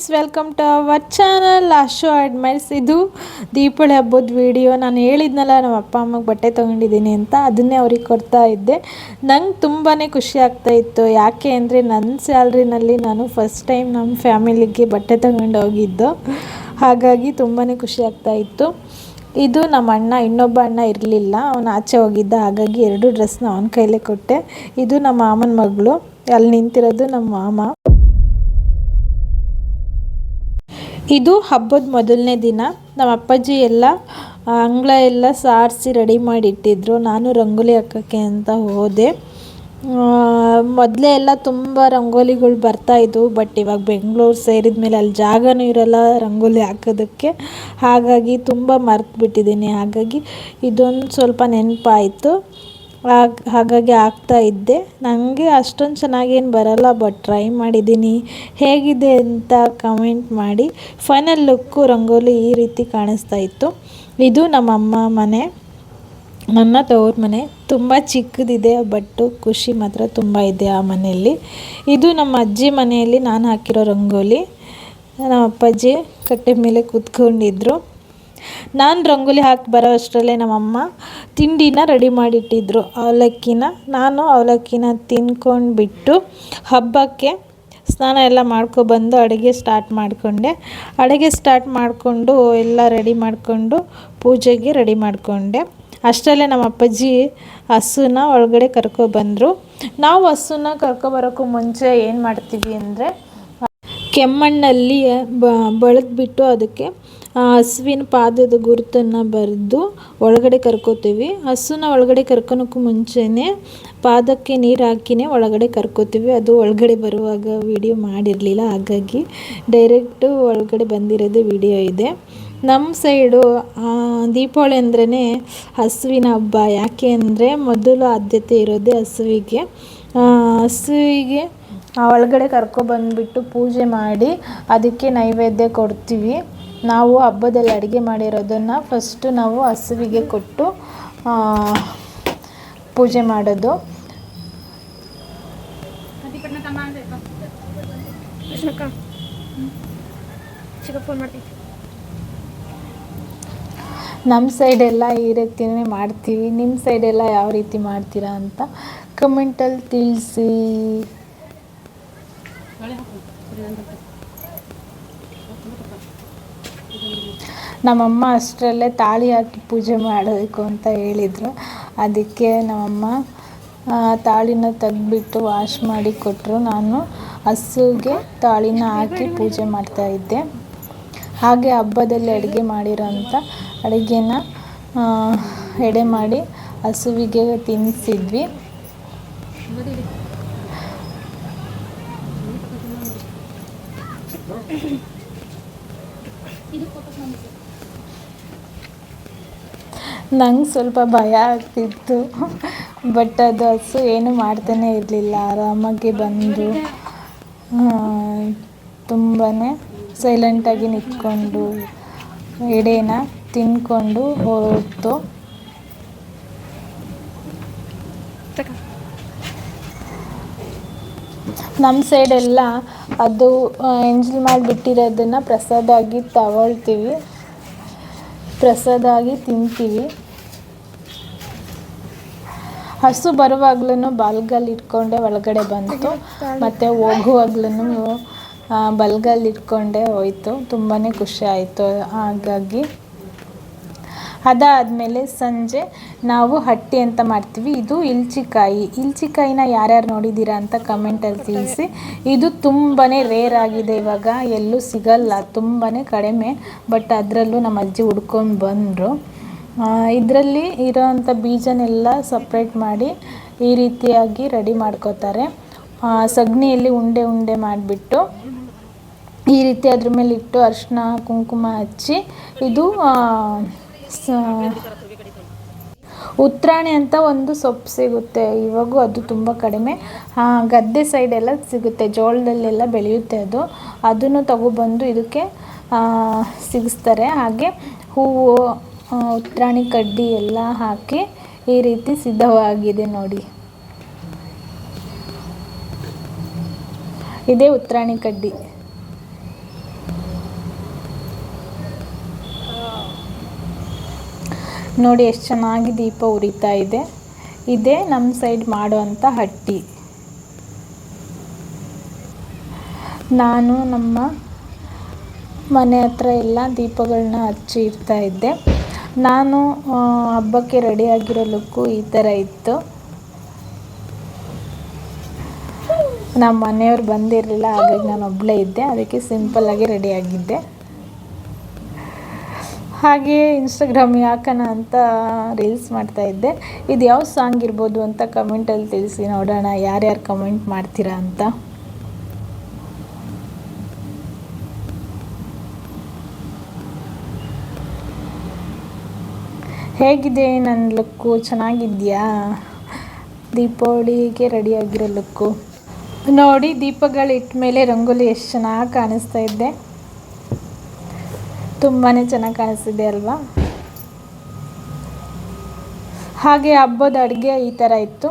Friends welcome to our channel ಅಶೋ ಅಡ್ಮೈರ್ಸ್ ಇದು ದೀಪಾವಳಿ ಹಬ್ಬದ video ನಾನು ಹೇಳಿದ್ನಲ್ಲ, ನಮ್ಮ ಅಪ್ಪ ಅಮ್ಮಗೆ ಬಟ್ಟೆ ತೊಗೊಂಡಿದ್ದೀನಿ ಅಂತ, ಅದನ್ನೇ ಅವ್ರಿಗೆ ಕೊಡ್ತಾ ಇದ್ದೆ. ನಂಗೆ ತುಂಬಾ ಖುಷಿ ಆಗ್ತಾ ಇತ್ತು. ಯಾಕೆ ಅಂದರೆ ನನ್ನ ಸ್ಯಾಲ್ರಿನಲ್ಲಿ ನಾನು ಫಸ್ಟ್ ಟೈಮ್ ನಮ್ಮ ಫ್ಯಾಮಿಲಿಗೆ ಬಟ್ಟೆ ತೊಗೊಂಡು ಹೋಗಿದ್ದು. ಹಾಗಾಗಿ ತುಂಬಾ ಖುಷಿ ಆಗ್ತಾ ಇತ್ತು. ಇದು ನಮ್ಮ ಅಣ್ಣ, ಇನ್ನೊಬ್ಬ ಅಣ್ಣ ಇರಲಿಲ್ಲ. ಅವನು ಆಚೆ ಹೋಗಿದ್ದ, ಹಾಗಾಗಿ ಎರಡು ಡ್ರೆಸ್ನ ಅವನ ಕೈಲೇ ಕೊಟ್ಟೆ. ಇದು ನಮ್ಮ ಮಾಮನ ಮಗಳು. ಅಲ್ಲಿ ನಿಂತಿರೋದು ನಮ್ಮ ಮಾಮ. ಇದು ಹಬ್ಬದ ಮೊದಲನೇ ದಿನ. ನಮ್ಮ ಅಪ್ಪಾಜಿ ಎಲ್ಲ ಅಂಗಳ ಎಲ್ಲ ಸಾರಿಸಿ ರೆಡಿ ಮಾಡಿ ಇಟ್ಟಿದ್ರು ನಾನು ರಂಗೋಲಿ ಹಾಕೋಕ್ಕೆ ಅಂತ ಹೋದೆ. ಮೊದಲೇ ಎಲ್ಲ ತುಂಬ ರಂಗೋಲಿಗಳು ಬರ್ತಾಯಿದ್ವು ಬಟ್ ಇವಾಗ ಬೆಂಗಳೂರು ಸೇರಿದ ಮೇಲೆ ಅಲ್ಲಿ ಜಾಗನೂ ಇರಲ್ಲ ರಂಗೋಲಿ ಹಾಕೋದಕ್ಕೆ. ಹಾಗಾಗಿ ತುಂಬ ಮರ್ತು ಬಿಟ್ಟಿದ್ದೀನಿ ಹಾಗಾಗಿ ಇದೊಂದು ಸ್ವಲ್ಪ ನೆನಪಾಯಿತು. ಹಾಗಾಗಿ ಆಗ್ತಾ ಇದ್ದೆ. ನನಗೆ ಅಷ್ಟೊಂದು ಚೆನ್ನಾಗೇನು ಬರಲ್ಲ ಬಟ್ ಟ್ರೈ ಮಾಡಿದ್ದೀನಿ. ಹೇಗಿದೆ ಅಂತ ಕಮೆಂಟ್ ಮಾಡಿ. ಫೈನಲ್ ಲುಕ್ಕು ರಂಗೋಲಿ ಈ ರೀತಿ ಕಾಣಿಸ್ತಾ ಇತ್ತು. ಇದು ನಮ್ಮಮ್ಮ ಮನೆ. ನನ್ನ ತವ್ರ ಮನೆ. ತುಂಬ ಚಿಕ್ಕದಿದೆ ಬಟ್ಟು ಖುಷಿ ಮಾತ್ರ ತುಂಬ ಇದೆ ಆ ಮನೆಯಲ್ಲಿ. ಇದು ನಮ್ಮ ಅಜ್ಜಿ ಮನೆಯಲ್ಲಿ ನಾನು ಹಾಕಿರೋ ರಂಗೋಲಿ. ನಮ್ಮ ಅಪ್ಪಾಜಿ ಕಟ್ಟೆ ಮೇಲೆ ಕೂತ್ಕೊಂಡಿದ್ರು. ನಾನು ರಂಗೋಲಿ ಹಾಕಿ ಬರೋ ಅಷ್ಟರಲ್ಲೇ ನಮ್ಮಮ್ಮ ತಿಂಡಿನ ರೆಡಿ ಮಾಡಿಟ್ಟಿದ್ರು. ಅವಲಕ್ಕಿನ. ನಾನು ಅವಲಕ್ಕಿನ ತಿನ್ಕೊಂಡು ಬಿಟ್ಟು ಹಬ್ಬಕ್ಕೆ ಸ್ನಾನ ಎಲ್ಲ ಮಾಡ್ಕೊಬಂದು ಅಡುಗೆ ಸ್ಟಾರ್ಟ್ ಮಾಡಿಕೊಂಡೆ. ಅಡುಗೆ ಸ್ಟಾರ್ಟ್ ಮಾಡಿಕೊಂಡು ಎಲ್ಲ ರೆಡಿ ಮಾಡಿಕೊಂಡು ಪೂಜೆಗೆ ರೆಡಿ ಮಾಡಿಕೊಂಡೆ. ಅಷ್ಟರಲ್ಲೇ ನಮ್ಮ ಅಪ್ಪಾಜಿ ಹಸುನ ಒಳಗಡೆ ಕರ್ಕೊಬಂದರು ನಾವು ಹಸುನ ಕರ್ಕೊಬರೋಕ್ಕೂ ಮುಂಚೆ ಏನು ಮಾಡ್ತೀವಿ ಅಂದರೆ ಕೆಮ್ಮಣ್ಣಲ್ಲಿ ಬ, ಬಳದ್ಬಿಟ್ಟು ಅದಕ್ಕೆ ಹಸುವಿನ ಪಾದದ ಗುರುತನ್ನು ಬರೆದು ಒಳಗಡೆ ಕರ್ಕೋತೀವಿ. ಹಸುನ ಒಳಗಡೆ ಕರ್ಕೊಳಕ್ಕೂ ಮುಂಚೆನೇ ಪಾದಕ್ಕೆ ನೀರು ಹಾಕಿನೇ ಒಳಗಡೆ ಕರ್ಕೋತೀವಿ. ಅದು ಒಳಗಡೆ ಬರುವಾಗ ವಿಡಿಯೋ ಮಾಡಿರಲಿಲ್ಲ, ಹಾಗಾಗಿ ಡೈರೆಕ್ಟು ಒಳಗಡೆ ಬಂದಿರೋದು ವಿಡಿಯೋ ಇದೆ. ನಮ್ಮ ಸೈಡು ದೀಪಾವಳಿ ಅಂದ್ರೇ ಹಸುವಿನ ಹಬ್ಬ. ಯಾಕೆ ಅಂದರೆ ಮೊದಲು ಆದ್ಯತೆ ಇರೋದೇ ಹಸುವಿಗೆ. ಹಸುವಿಗೆ ಒಳಗಡೆ ಕರ್ಕೊಬಂದ್ಬಿಟ್ಟು ಪೂಜೆ ಮಾಡಿ ಅದಕ್ಕೆ ನೈವೇದ್ಯ ಕೊಡ್ತೀವಿ. ನಾವು ಹಬ್ಬದಲ್ಲಿ ಅಡುಗೆ ಮಾಡಿರೋದನ್ನು ಫಸ್ಟು ನಾವು ಹಸುವಿಗೆ ಕೊಟ್ಟು ಆ, ಪೂಜೆ ಮಾಡೋದು. ನಮ್ಮ ಸೈಡೆಲ್ಲ ಈ ರೀತಿನೇ ಮಾಡ್ತೀವಿ. ನಿಮ್ಮ ಸೈಡೆಲ್ಲ ಯಾವ ರೀತಿ ಮಾಡ್ತೀರಾ ಅಂತ ಕಮೆಂಟಲ್ಲಿ ತಿಳಿಸಿ. ನಮ್ಮಮ್ಮ ಅಷ್ಟರಲ್ಲೇ ತಾಳಿ ಹಾಕಿ ಪೂಜೆ ಮಾಡಬೇಕು ಅಂತ ಹೇಳಿದರು. ಅದಕ್ಕೆ ನಮ್ಮಮ್ಮ ತಾಳಿನ ತೆಗೆದ್ಬಿಟ್ಟು ವಾಶ್ ಮಾಡಿ ಕೊಟ್ಟರು ನಾನು ಹಸುಗೆ ತಾಳಿನ ಹಾಕಿ ಪೂಜೆ ಮಾಡ್ತಾ ಇದ್ದೆ. ಹಾಗೆ ಹಬ್ಬದಲ್ಲಿ ಅಡುಗೆ ಮಾಡಿರೋಂಥ ಅಡುಗೆನ ಎಡೆ ಮಾಡಿ ಹಸುವಿಗೆ ತಿನ್ನಿಸಿದ್ವಿ. ನಂಗೆ ಸ್ವಲ್ಪ ಭಯ ಆಗ್ತಿತ್ತು. ಬಟ್ ಅದು ಹಸು ಏನು ಮಾಡ್ತಾನೆ ಇರಲಿಲ್ಲ. ಆರಾಮಾಗಿ ಬಂದು ತುಂಬಾ ಸೈಲೆಂಟಾಗಿ ನಿಂತ್ಕೊಂಡು, ಎಡೆನ ತಿನ್ಕೊಂಡು ಹೋಯ್ತು ನಮ್ಮ ಸೈಡೆಲ್ಲ ಅದು ಎಂಜಲ್ ಮಾಡಿಬಿಟ್ಟಿರೋದನ್ನು ಪ್ರಸಾದಾಗಿ ತಗೊಳ್ತೀವಿ. ಪ್ರಸಾದ ಆಗಿ ತಿಂತೀವಿ. ಹಸು ಬರುವಾಗ್ಲೂ ಬಲ್ಗಲ್ಲಿ ಇಟ್ಕೊಂಡೆ ಒಳಗಡೆ ಬಂತು. ಮತ್ತೆ ಹೋಗುವಾಗ್ಲೂ ಬಲ್ಗಲ್ಲಿ ಇಟ್ಕೊಂಡೆ ಹೋಯ್ತು. ತುಂಬಾ ಖುಷಿ ಆಯಿತು. ಹಾಗಾಗಿ ಅದಾದಮೇಲೆ ಸಂಜೆ ನಾವು ಹಟ್ಟಿ ಅಂತ ಮಾಡ್ತೀವಿ. ಇದು ಇಲ್ಚಿಕಾಯಿ. ಇಲ್ಚಿಕಾಯಿನ ಯಾರ್ಯಾರು ನೋಡಿದ್ದೀರಾ ಅಂತ ಕಮೆಂಟಲ್ಲಿ ತಿಳಿಸಿ. ಇದು ತುಂಬಾ ರೇರ್ ಆಗಿದೆ ಇವಾಗ. ಎಲ್ಲೂ ಸಿಗಲ್ಲ. ತುಂಬಾ ಕಡಿಮೆ. ಬಟ್ ಅದರಲ್ಲೂ ನಮ್ಮ ಅಜ್ಜಿ ಹುಡ್ಕೊಂಡು ಬಂದರು. ಇದರಲ್ಲಿ ಇರೋವಂಥ ಬೀಜನೆಲ್ಲ ಸಪ್ರೇಟ್ ಮಾಡಿ ಈ ರೀತಿಯಾಗಿ ರೆಡಿ ಮಾಡ್ಕೋತಾರೆ. ಸಗಣಿಯಲ್ಲಿ ಉಂಡೆ ಉಂಡೆ ಮಾಡಿಬಿಟ್ಟು ಈ ರೀತಿ ಅದ್ರ ಮೇಲೆ ಇಟ್ಟು ಅರಿಶಿನ ಕುಂಕುಮ ಹಚ್ಚಿ ಇದು ಉತ್ರಾಣಿ ಅಂತ ಒಂದು ಸೊಪ್ಪು ಸಿಗುತ್ತೆ. ಇವಾಗೂ ಅದು ತುಂಬ ಕಡಿಮೆ. ಗದ್ದೆ ಸೈಡೆಲ್ಲ ಸಿಗುತ್ತೆ. ಜೋಳದಲ್ಲೆಲ್ಲ ಬೆಳೆಯುತ್ತೆ ಅದು. ಅದನ್ನು ತಗೊಬಂದು ಇದಕ್ಕೆ ಸಿಗಿಸ್ತಾರೆ. ಹಾಗೆ ಹೂವು ಉತ್ರಾಣಿ ಕಡ್ಡಿ ಎಲ್ಲ ಹಾಕಿ ಈ ರೀತಿ ಸಿದ್ಧವಾಗಿದೆ ನೋಡಿ. ಇದೇ ಉತ್ರಾಣಿ ಕಡ್ಡಿ. ನೋಡಿ ಎಷ್ಟು ಚೆನ್ನಾಗಿ ದೀಪ ಉರಿತಾ ಇದೆ. ಇದೇ ನಮ್ಮ ಸೈಡ್ ಮಾಡುವಂಥ ಹಟ್ಟಿ. ನಾನು ನಮ್ಮ ಮನೆ ಹತ್ರ ಎಲ್ಲ ದೀಪಗಳನ್ನ ಹಚ್ಚಿ ಇಡ್ತಾ ಇದ್ದೆ. ನಾನು ಹಬ್ಬಕ್ಕೆ ರೆಡಿ ಆಗಿರೋ ಲುಕ್ಕು ಈ ಥರ ಇತ್ತು. ನಮ್ಮ ಮನೆಯವ್ರು ಬಂದಿರಲಿಲ್ಲ, ಹಾಗಾಗಿ ನಾನು ಒಬ್ಬಳೇ ಇದ್ದೆ. ಅದಕ್ಕೆ ಸಿಂಪಲ್ಲಾಗಿ ರೆಡಿ ಆಗಿದ್ದೆ. ಹಾಗೆ ಇನ್ಸ್ಟಾಗ್ರಾಮ್ ಯಾಕನ ಅಂತ ರೀಲ್ಸ್ ಮಾಡ್ತಾ ಇದ್ದೆ. ಇದು ಯಾವ ಸಾಂಗ್ ಇರ್ಬೋದು ಅಂತ ಕಮೆಂಟಲ್ಲಿ ತಿಳಿಸಿ ನೋಡೋಣ. ಯಾರ್ಯಾರು ಕಮೆಂಟ್ ಮಾಡ್ತೀರಾ ಅಂತ? ಹೇಗಿದೆ ನನ್ನ ಲುಕ್ಕು? ಚೆನ್ನಾಗಿದೆಯಾ? ದೀಪಾವಳಿಗೆ ರೆಡಿಯಾಗಿರೋ ಲುಕ್ಕು. ನೋಡಿ ದೀಪಗಳು ಇಟ್ಟ ಮೇಲೆ ರಂಗೋಲಿ ಎಷ್ಟು ಚೆನ್ನಾಗಿ ಕಾಣಿಸ್ತಾ ಇದ್ದೆ. ತುಂಬಾ ಚೆನ್ನಾಗಿ ಕಾಣಿಸ್ತಿದೆ ಅಲ್ವಾ? ಹಾಗೆ ಹಬ್ಬದ ಅಡುಗೆ ಈ ಥರ ಇತ್ತು.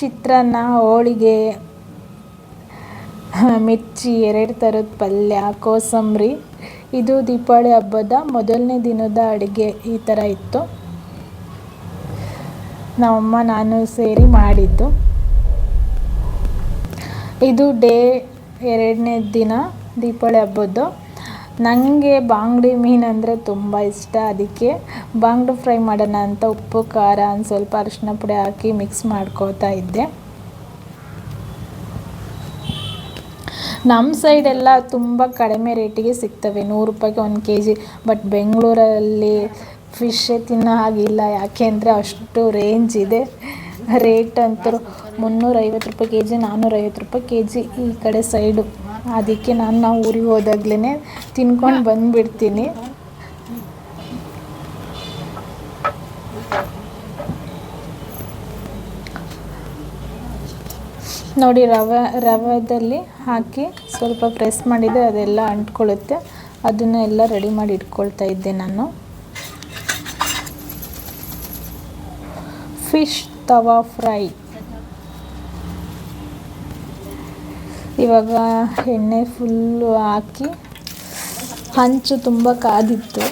ಚಿತ್ರಾನ್ನ, ಹೋಳಿಗೆ, ಮಿರ್ಚಿ, ಎರಡು ಥರದ ಪಲ್ಯ, ಕೋಸಂಬರಿ. ಇದು ದೀಪಾವಳಿ ಹಬ್ಬದ ಮೊದಲನೇ ದಿನದ ಅಡುಗೆ ಈ ಥರ ಇತ್ತು. ನಮ್ಮಮ್ಮ ನಾನು ಸೇರಿ ಮಾಡಿದ್ದು. ಇದು ಡೇ ಎರಡನೇ ದಿನ ದೀಪಾವಳಿ ಹಬ್ಬದ್ದು. ನನಗೆ ಬಾಂಗ್ಡಿ ಮೀನು ಅಂದರೆ ತುಂಬ ಇಷ್ಟ. ಅದಕ್ಕೆ ಬಾಂಗ್ಡು ಫ್ರೈ ಮಾಡೋಣ ಅಂತ ಉಪ್ಪು, ಖಾರ, ಒಂದು ಸ್ವಲ್ಪ ಅರಿಶಿನ ಪುಡಿ ಹಾಕಿ ಮಿಕ್ಸ್ ಮಾಡ್ಕೋತಾ ಇದ್ದೆ. ನಮ್ಮ ಸೈಡೆಲ್ಲ ತುಂಬ ಕಡಿಮೆ ರೇಟಿಗೆ ಸಿಗ್ತವೆ. ನೂರು ರೂಪಾಯಿಗೆ ಒಂದು ಕೆ ಜಿ ಬಟ್ ಬೆಂಗಳೂರಲ್ಲಿ ಫಿಶೇ ತಿನ್ನೋ ಹಾಗಿಲ್ಲ ಯಾಕೆಂದರೆ ಅಷ್ಟು ರೇಂಜ್ ಇದೆ. ರೇಟ್ ಅಂತೂ ಮುನ್ನೂರೈವತ್ತು ರೂಪಾಯಿ ಕೆ ಜಿ ನಾನ್ನೂರೈವತ್ತು ರೂಪಾಯಿ ಕೆ ಜಿ ಈ ಕಡೆ ಸೈಡು ಅದಕ್ಕೆ ನಾನು ನಾವು ಊರಿಗೆ ಹೋದಾಗ್ಲೇ ತಿನ್ಕೊಂಡು ಬಂದುಬಿಡ್ತೀನಿ. ನೋಡಿ ರವೆ, ರವೆದಲ್ಲಿ ಹಾಕಿ ಸ್ವಲ್ಪ ಪ್ರೆಸ್ ಮಾಡಿದರೆ ಅದೆಲ್ಲ ಅಂಟ್ಕೊಳ್ಳುತ್ತೆ. ಅದನ್ನು ಎಲ್ಲ ರೆಡಿ ಮಾಡಿ ಇಟ್ಕೊಳ್ತಾ ಇದ್ದೆ ನಾನು. ಫಿಶ್ ತವಾ ಫ್ರೈ ಇವಾಗ ಎಣ್ಣೆ ಫುಲ್ಲು ಹಾಕಿ ಹಂಚು ತುಂಬ ಕಾದಿತ್ತು.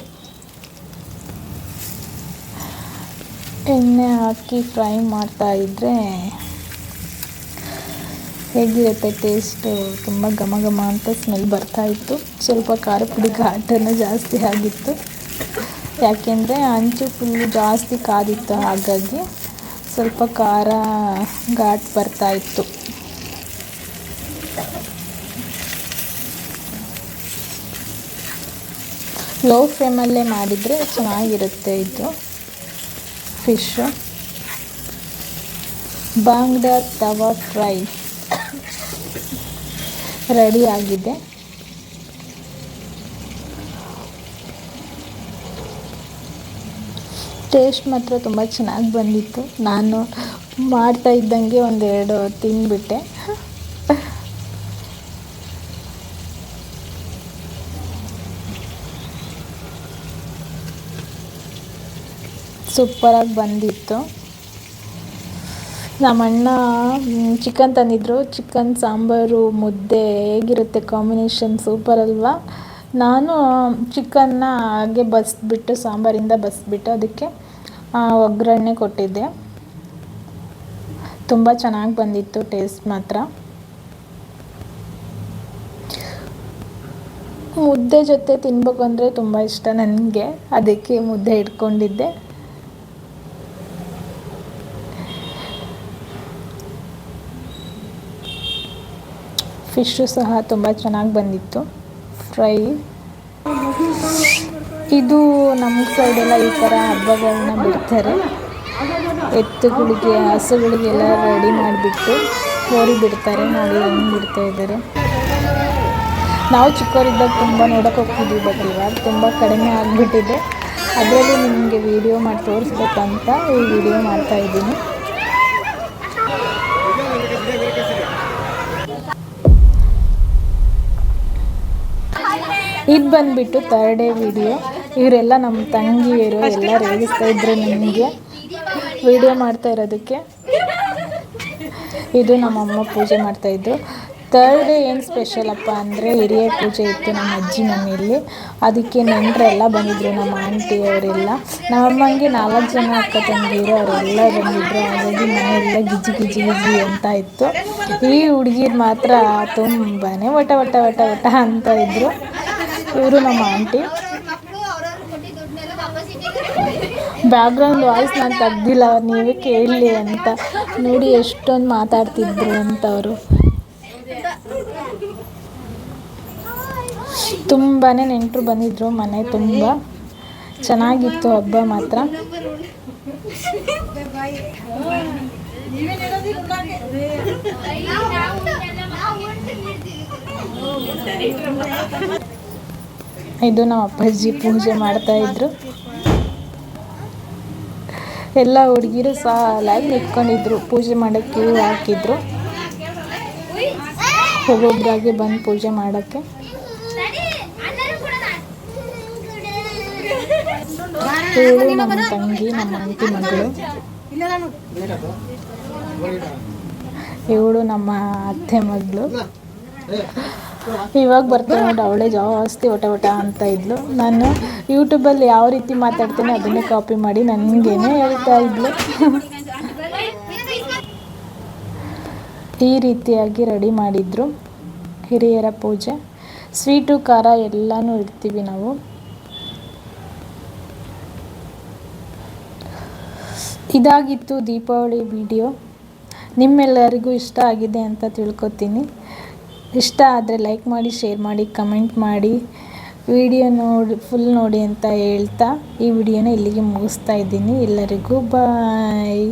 ಎಣ್ಣೆ ಹಾಕಿ ಫ್ರೈ ಮಾಡ್ತಾ ಇದ್ದರೆ ಹೇಗಿರುತ್ತೆ ಟೇಸ್ಟು? ತುಂಬ ಘಮ ಘಮ ಅಂತ ಸ್ಮೆಲ್ ಬರ್ತಾ ಇತ್ತು. ಸ್ವಲ್ಪ ಖಾರ ಪುಡಿ ಘಾಟನ್ನು ಜಾಸ್ತಿ ಆಗಿತ್ತು. ಯಾಕೆಂದರೆ ಹಂಚು ಫುಲ್ಲು ಜಾಸ್ತಿ ಕಾದಿತ್ತು ಹಾಗಾಗಿ ಸ್ವಲ್ಪ ಖಾರ ಘಾಟ್ ಬರ್ತಾ ಇತ್ತು. ಲೋ ಫ್ಲೇಮಲ್ಲೇ ಮಾಡಿದರೆ ಚೆನ್ನಾಗಿರುತ್ತೆ ಇದು. Fish bangda tawa fry ready ಆಗಿದೆ. ಟೇಸ್ಟ್ ಮಾತ್ರ ತುಂಬ ಚೆನ್ನಾಗಿ ಬಂದಿತ್ತು. ನಾನು ಮಾಡ್ತಾ ಇದ್ದಂಗೆ ಒಂದೆರಡು ತಿಂದ್ಬಿಟ್ಟೆ. ಸೂಪರಾಗಿ ಬಂದಿತ್ತು. ನಮ್ಮಣ್ಣ ಚಿಕನ್ ತಂದಿದ್ರು. ಚಿಕನ್, ಸಾಂಬಾರು, ಮುದ್ದೆ ಹೇಗಿರುತ್ತೆ ಕಾಂಬಿನೇಷನ್ ಸೂಪರ್ ಅಲ್ವಾ? ನಾನು ಚಿಕನ್ನ ಹಾಗೆ ಬಸ್ಬಿಟ್ಟು, ಸಾಂಬಾರಿಂದ ಬಸ್ಬಿಟ್ಟು ಅದಕ್ಕೆ ಒಗ್ಗರಣೆ ಕೊಟ್ಟಿದ್ದೆ. ತುಂಬ ಚೆನ್ನಾಗಿ ಬಂದಿತ್ತು ಟೇಸ್ಟ್ ಮಾತ್ರ. ಮುದ್ದೆ ಜೊತೆ ತಿನ್ಬೇಕು ಅಂದರೆ ತುಂಬ ಇಷ್ಟ ನನಗೆ. ಅದಕ್ಕೆ ಮುದ್ದೆ ಇಟ್ಕೊಂಡಿದ್ದೆ ಫಿಶ್ಶು ಸಹ ತುಂಬ ಚೆನ್ನಾಗಿ ಬಂದಿತ್ತು. ಫ್ರೈ. ಇದು ನಮ್ಮ ಸೈಡೆಲ್ಲ ಈ ಥರ ಹಬ್ಬಗಳನ್ನ ಬಿಡ್ತಾರೆ. ಎತ್ತುಗಳಿಗೆ ಹಸುಗಳಿಗೆಲ್ಲ ರೆಡಿ ಮಾಡಿಬಿಟ್ಟು ಹೋರಿ ಬಿಡ್ತಾರೆ. ನೋಡಿ ಹೆಂಗೆ ಬಿಡ್ತಾ ಇದ್ದಾರೆ. ನಾವು ಚಿಕ್ಕವರಿದ್ದಾಗ ತುಂಬ ನೋಡೋಕೆ ಹೋಗ್ತಿದ್ವಿ ಬಟ್ ಇವಾಗ ತುಂಬ ಕಡಿಮೆ ಆಗಿಬಿಟ್ಟಿದೆ. ಅದರಲ್ಲಿ ನಿಮಗೆ ವಿಡಿಯೋ ಮಾಡಿ ತೋರಿಸ್ಬೇಕಂತ ಈ ವಿಡಿಯೋ ಮಾಡ್ತಾ ಇದು ಬಂದ್ಬಿಟ್ಟು ಥರ್ಡ್ ಡೇ ವಿಡಿಯೋ ಇವರೆಲ್ಲ ನಮ್ಮ ತಂಗಿಯರು ಎಲ್ಲ ರೇಗಿಸ್ತಾ ಇದ್ರು ನನಗೆ ವಿಡಿಯೋ ಮಾಡ್ತಾ ಇರೋದಕ್ಕೆ. ಇದು ನಮ್ಮಮ್ಮ ಪೂಜೆ ಮಾಡ್ತಾಯಿದ್ರು ತರ್ಡ್ ಡೇ ಏನು ಸ್ಪೆಷಲಪ್ಪ ಅಂದರೆ ಹಿರಿಯ ಪೂಜೆ ಇತ್ತು ನಮ್ಮ ಅಜ್ಜಿ ಮನೆಯಲ್ಲಿ. ಅದಕ್ಕೆ ನೆಂಟರೆಲ್ಲ ಬಂದಿದ್ದರು ನಮ್ಮ ಆಂಟಿ ಅವರೆಲ್ಲ. ನಮ್ಮಮ್ಮಂಗೆ ನಾಲ್ಕು ಜನ ಅಕ್ಕ ತಂಗಿಯರು ಅವರೆಲ್ಲ ಬಂದಿದ್ರು. ಹಾಗಾಗಿ ಮನೆಯೆಲ್ಲ ಗಿಜಿ ಗಿಜಿ ಗಿಜಿ ಅಂತ ಇತ್ತು. ಈ ಹುಡುಗಿರು ಮಾತ್ರ ತುಂಬಾ ವಟ ವಟ ವಟ ವಟ ಅಂತ ಇದ್ದರು ಇವರು ನಮ್ಮ ಆಂಟಿ. ಬ್ಯಾಕ್ಗ್ರೌಂಡ್ ವಾಯ್ಸ್ ನಾನು ತೆಗ್ದಿಲ್ಲ, ನೀವೇ ಕೇಳಲಿ ಅಂತ. ನೋಡಿ ಎಷ್ಟೊಂದು ಮಾತಾಡ್ತಿದ್ರು ಅಂತ ಅವರು ತುಂಬಾ ನೆಂಟರು ಬಂದಿದ್ರು, ಮನೆ ತುಂಬ ಚೆನ್ನಾಗಿತ್ತು ಹಬ್ಬ ಮಾತ್ರ. ಇದು ನಮ್ಮ ಅಪ್ಪಾಜಿ ಪೂಜೆ ಮಾಡ್ತಾ ಇದ್ರು. ಎಲ್ಲ ಹುಡುಗಿರು ಸಾಲಾಗಿ ನಿಂತ್ಕೊಂಡಿದ್ರು, ಪೂಜೆ ಮಾಡೋಕ್ಕೆ ಹಾಕಿದ್ರು. ಒಬ್ಬೊಬ್ಬರಾಗಿ ಬಂದು ಪೂಜೆ ಮಾಡೋಕ್ಕೆ. ಇವಳು ನಮ್ಮ ತಂಗಿ, ನಮ್ಮ ಅಂಕಿ ಮಗಳು. ಇವಳು ನಮ್ಮ ಅತ್ತೆ ಮಗಳು. ಇವಾಗ ಬರ್ತಾ ನೋಡಿ, ಅವಳೇ ಜಾಸ್ತಿ ಒಟ ಒಟ ಅಂತ ಇದ್ಲು. ನಾನು ಯೂಟ್ಯೂಬಲ್ಲಿ ಯಾವ ರೀತಿ ಮಾತಾಡ್ತೀನಿ ಅದನ್ನೇ ಕಾಪಿ ಮಾಡಿ ನನಗೇನೆ ಹೇಳ್ತಾ ಇದ್ಲು. ಈ ರೀತಿಯಾಗಿ ರೆಡಿ ಮಾಡಿದ್ರು ಹಿರಿಯರ ಪೂಜೆ. ಸ್ವೀಟು, ಖಾರ ಎಲ್ಲನೂ ಇಡ್ತೀವಿ ನಾವು. ಇದಾಗಿತ್ತು ದೀಪಾವಳಿ ವಿಡಿಯೋ. ನಿಮ್ಮೆಲ್ಲರಿಗೂ ಇಷ್ಟ ಆಗಿದೆ ಅಂತ ತಿಳ್ಕೊತೀನಿ. ಇಷ್ಟ ಆದರೆ ಲೈಕ್ ಮಾಡಿ ಶೇರ್ ಮಾಡಿ ಕಮೆಂಟ್ ಮಾಡಿ. ವಿಡಿಯೋ ನೋಡಿ ಫುಲ್ ನೋಡಿ ಅಂತ ಹೇಳ್ತಾ ಈ ವಿಡಿಯೋನ ಇಲ್ಲಿಗೆ ಮುಗಿಸ್ತಾ ಇದ್ದೀನಿ. ಎಲ್ಲರಿಗೂ ಬಾಯ್